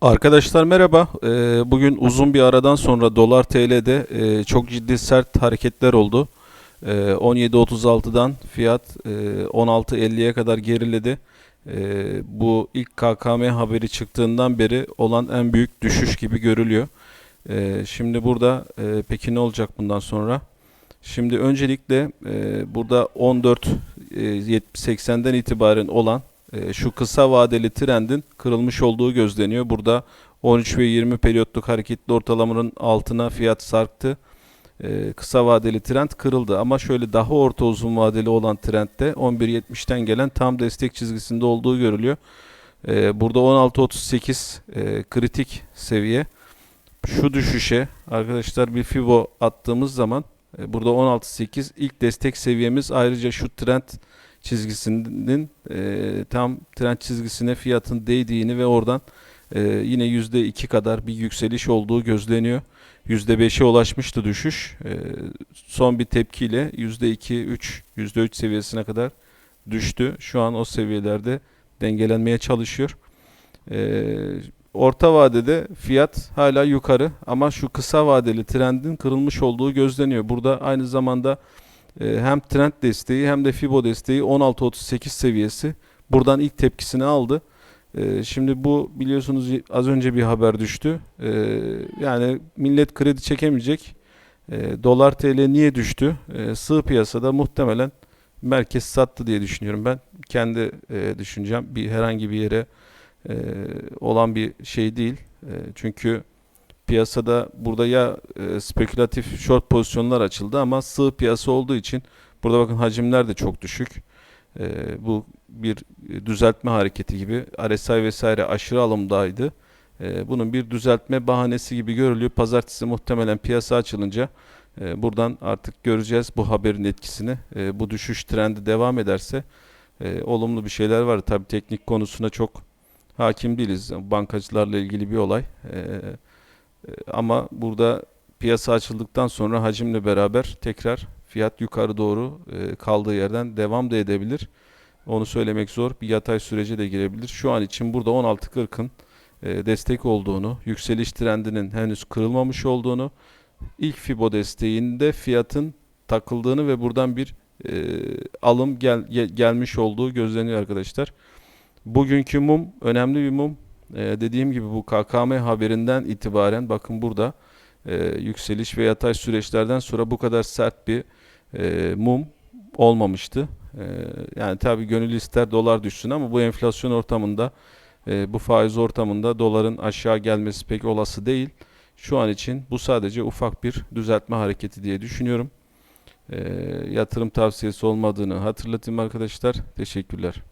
Arkadaşlar merhaba. Ee, Bugün uzun bir aradan sonra dolar TL'de e, çok ciddi sert hareketler oldu. Ee, 17.36'dan fiyat e, 16.50'ye kadar geriledi. Ee, Bu ilk KKM haberi çıktığından beri olan en büyük düşüş gibi görülüyor. Ee, Şimdi burada e, peki ne olacak bundan sonra? Şimdi öncelikle e, burada 14 e, 80'den itibaren olan e, şu kısa vadeli trendin kırılmış olduğu gözleniyor. Burada 13 ve 20 periyotluk hareketli ortalamanın altına fiyat sarktı. E, kısa vadeli trend kırıldı ama şöyle daha orta uzun vadeli olan trendde 11.70'ten gelen tam destek çizgisinde olduğu görülüyor. E, burada 16.38 e, kritik seviye. Şu düşüşe arkadaşlar bir fibo attığımız zaman e, burada 16.8 ilk destek seviyemiz ayrıca şu trend çizgisinin e, tam trend çizgisine fiyatın değdiğini ve oradan e, yine %2 kadar bir yükseliş olduğu gözleniyor. %5'e ulaşmıştı düşüş. E, son bir tepkiyle %2, 3, %3 seviyesine kadar düştü. Şu an o seviyelerde dengelenmeye çalışıyor. E, orta vadede fiyat hala yukarı ama şu kısa vadeli trendin kırılmış olduğu gözleniyor. Burada aynı zamanda e, hem trend desteği hem de Fibo desteği 16.38 seviyesi. Buradan ilk tepkisini aldı. E, Şimdi bu biliyorsunuz az önce bir haber düştü. E, Yani millet kredi çekemeyecek. Dolar TL niye düştü? Sığ piyasada muhtemelen merkez sattı diye düşünüyorum ben. Kendi e, düşüncem bir herhangi bir yere e, olan bir şey değil. E, Çünkü piyasada burada ya e, spekülatif short pozisyonlar açıldı ama sığ piyasa olduğu için burada bakın hacimler de çok düşük. E, bu bir düzeltme hareketi gibi RSI vesaire aşırı alımdaydı. E, bunun bir düzeltme bahanesi gibi görülüyor. Pazartesi muhtemelen piyasa açılınca e, buradan artık göreceğiz bu haberin etkisini. E, bu düşüş trendi devam ederse e, olumlu bir şeyler var. Tabii teknik konusuna çok hakim değiliz. Bankacılarla ilgili bir olay. E, e, Ama burada piyasa açıldıktan sonra hacimle beraber tekrar fiyat yukarı doğru e, kaldığı yerden devam da edebilir. Onu söylemek zor. Bir yatay sürece de girebilir. Şu an için burada 16.40'ın e, destek olduğunu, yükseliş trendinin henüz kırılmamış olduğunu, ilk Fibo desteğinde fiyatın takıldığını ve buradan bir e, alım gel, ge- gelmiş olduğu gözleniyor arkadaşlar. Bugünkü mum önemli bir mum. Ee, dediğim gibi bu KKM haberinden itibaren bakın burada e, yükseliş ve yatay süreçlerden sonra bu kadar sert bir e, mum olmamıştı. E, yani tabii gönül ister dolar düşsün ama bu enflasyon ortamında e, bu faiz ortamında doların aşağı gelmesi pek olası değil. Şu an için bu sadece ufak bir düzeltme hareketi diye düşünüyorum. E, yatırım tavsiyesi olmadığını hatırlatayım arkadaşlar. Teşekkürler.